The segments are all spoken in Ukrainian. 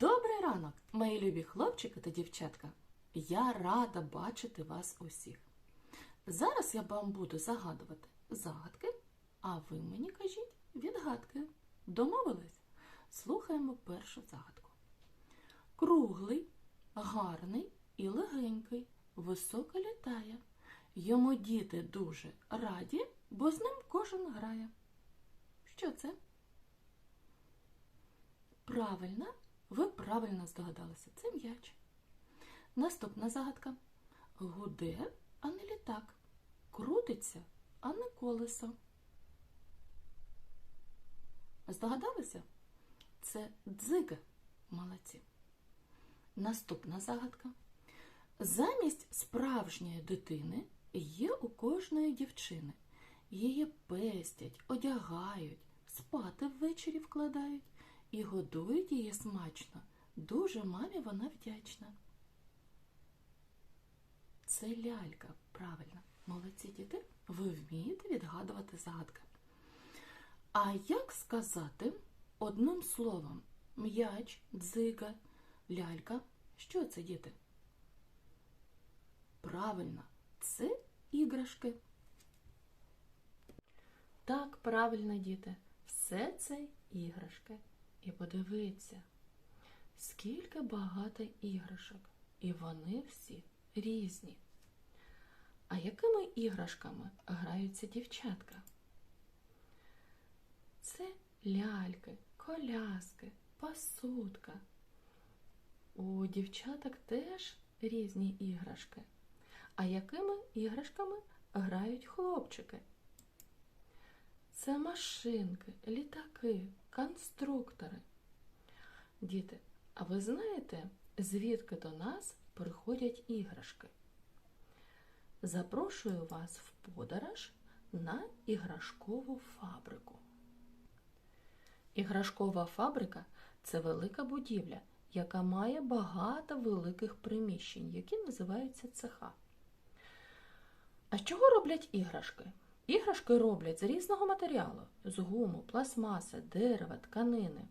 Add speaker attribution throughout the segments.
Speaker 1: Добрий ранок, мої любі хлопчики та дівчатка. Я рада бачити вас усіх. Зараз я вам буду загадувати загадки, а ви мені кажіть відгадки. Домовились? Слухаємо першу загадку. Круглий, гарний і легенький, високо літає. Йому діти дуже раді, бо з ним кожен грає. Що це? Правильно, ви правильно здогадалися. Це м'яч. Наступна загадка. Гуде, а не літак. Крутиться, а не колесо. Здогадалися? Це дзига. Молодці. Наступна загадка. Замість справжньої дитини є у кожної дівчини. Її пестять, одягають, спати ввечері вкладають і годують її смачно. Дуже мамі вона вдячна. Це лялька, правильно. Молодці діти, ви вмієте відгадувати загадки. А як сказати одним словом м'яч, дзига, лялька? Що це, діти? Правильно, це іграшки. Так, правильно, діти, все це іграшки. І подивіться, скільки багато іграшок, і вони всі різні. А якими іграшками граються дівчатка? Це ляльки, коляски, посудка. У дівчаток теж різні іграшки. А якими іграшками грають хлопчики? Це машинки, літаки, конструктори. Діти, а ви знаєте, звідки до нас приходять іграшки? Запрошую вас в подорож на іграшкову фабрику. Іграшкова фабрика це велика будівля, яка має багато великих приміщень, які називаються цеха. А з чого роблять іграшки? Іграшки роблять з різного матеріалу: з гуму, пластмаси, дерева, тканини.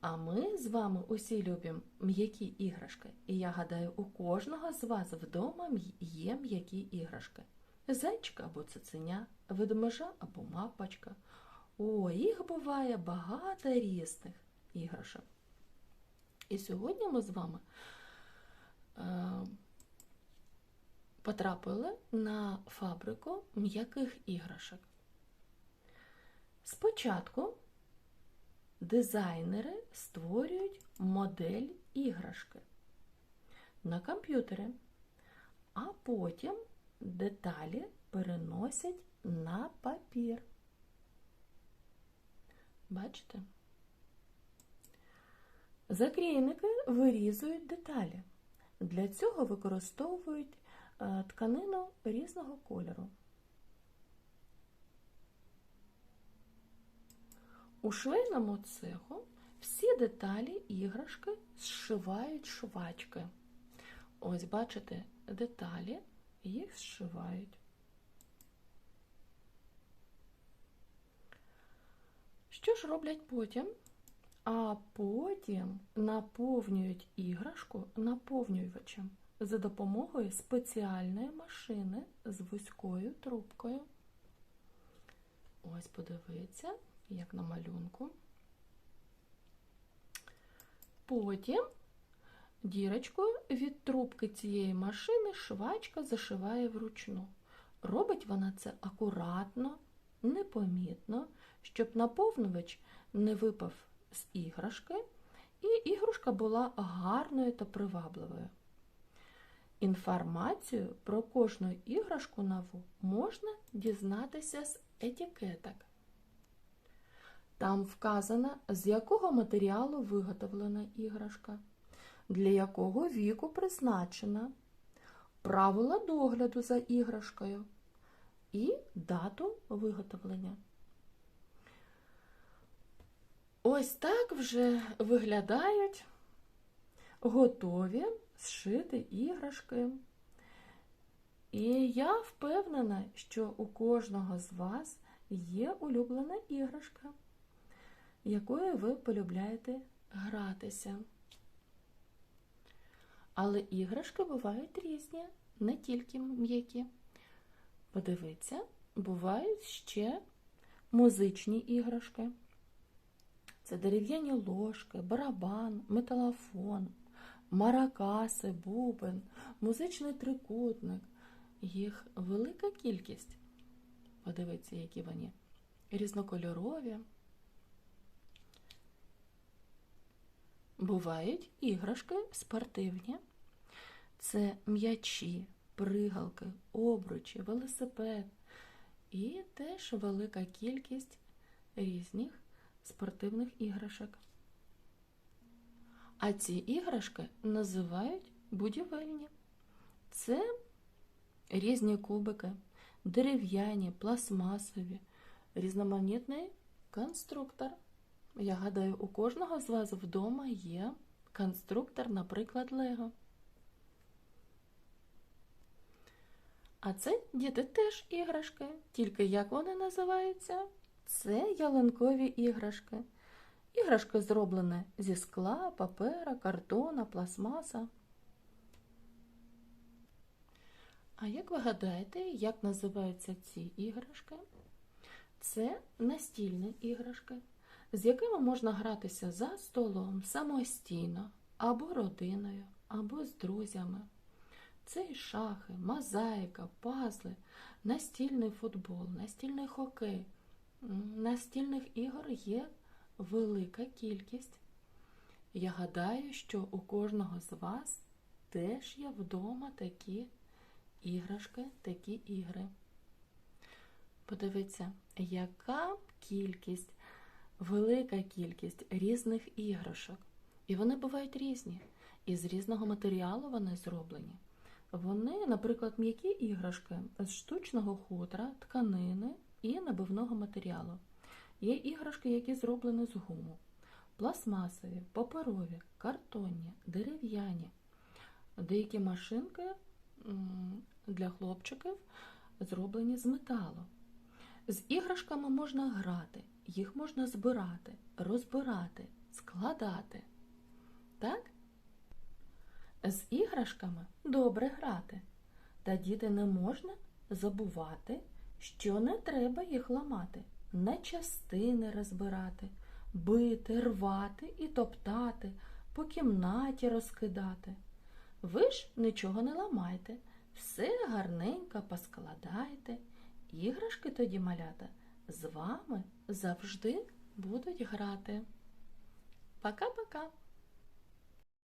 Speaker 1: А ми з вами усі любимо м'які іграшки. І я гадаю, у кожного з вас вдома є м'які іграшки. Зайчика або цуценя, ведмежа або мапочка. О, їх буває багато різних іграшок. І сьогодні ми з вами е, потрапили на фабрику м'яких іграшок. Спочатку дизайнери створюють модель іграшки на комп'ютері, а потім деталі переносять на папір. Бачите? Закрійники вирізують деталі. Для цього використовують тканину різного кольору. У швейному цеху всі деталі іграшки зшивають швачки. Ось, бачите, деталі їх зшивають. Що ж роблять потім? А потім наповнюють іграшку наповнювачем за допомогою спеціальної машини з вузькою трубкою. Ось подивіться, як на малюнку. Потім дірочкою від трубки цієї машини швачка зашиває вручну. Робить вона це акуратно, непомітно, щоб наповнювач не випав з іграшки, і іграшка була гарною та привабливою. Інформацію про кожну іграшку нову можна дізнатися з етикеток. Там вказано, з якого матеріалу виготовлена іграшка, для якого віку призначена, правила догляду за іграшкою і дату виготовлення. Ось так вже виглядають готові зшити іграшки. І я впевнена, що у кожного з вас є улюблена іграшка, якою ви полюбляєте гратися. Але іграшки бувають різні, не тільки м'які. Подивіться, бувають ще музичні іграшки. Це дерев'яні ложки, барабан, металофон, маракаси, бубен, музичний трикутник. Їх велика кількість. Подивіться, які вони різнокольорові. Бувають іграшки спортивні. Це м'ячі, пригалки, обручі, велосипед і теж велика кількість різних спортивних іграшок. А ці іграшки називають будівельні. Це різні кубики, дерев'яні, пластмасові, різноманітний конструктор. Я гадаю, у кожного з вас вдома є конструктор, наприклад, Лего. А це діти теж іграшки. Тільки як вони називаються? Це ялинкові іграшки. Іграшки зроблені зі скла, папера, картона, пластмаса. А як ви гадаєте, як називаються ці іграшки? Це настільні іграшки, з якими можна гратися за столом самостійно, або родиною, або з друзями. Це і шахи, мозаїка, пазли, настільний футбол, настільний хокей. Настільних ігор є велика кількість. Я гадаю, що у кожного з вас теж є вдома такі іграшки, такі ігри. Подивіться, яка кількість, велика кількість різних іграшок. І вони бувають різні. І з різного матеріалу вони зроблені. Вони, наприклад, м'які іграшки з штучного хутра, тканини і набивного матеріалу. Є іграшки, які зроблені з гуму, пластмасові, паперові, картонні, дерев'яні. Деякі машинки для хлопчиків зроблені з металу. З іграшками можна грати, їх можна збирати, розбирати, складати. Так? З іграшками добре грати. Та діти не можна забувати, що не треба їх ламати, на частини розбирати, бити, рвати і топтати, по кімнаті розкидати. Ви ж нічого не ламайте, все гарненько поскладайте. Іграшки тоді малята з вами завжди будуть грати. Пока-пока!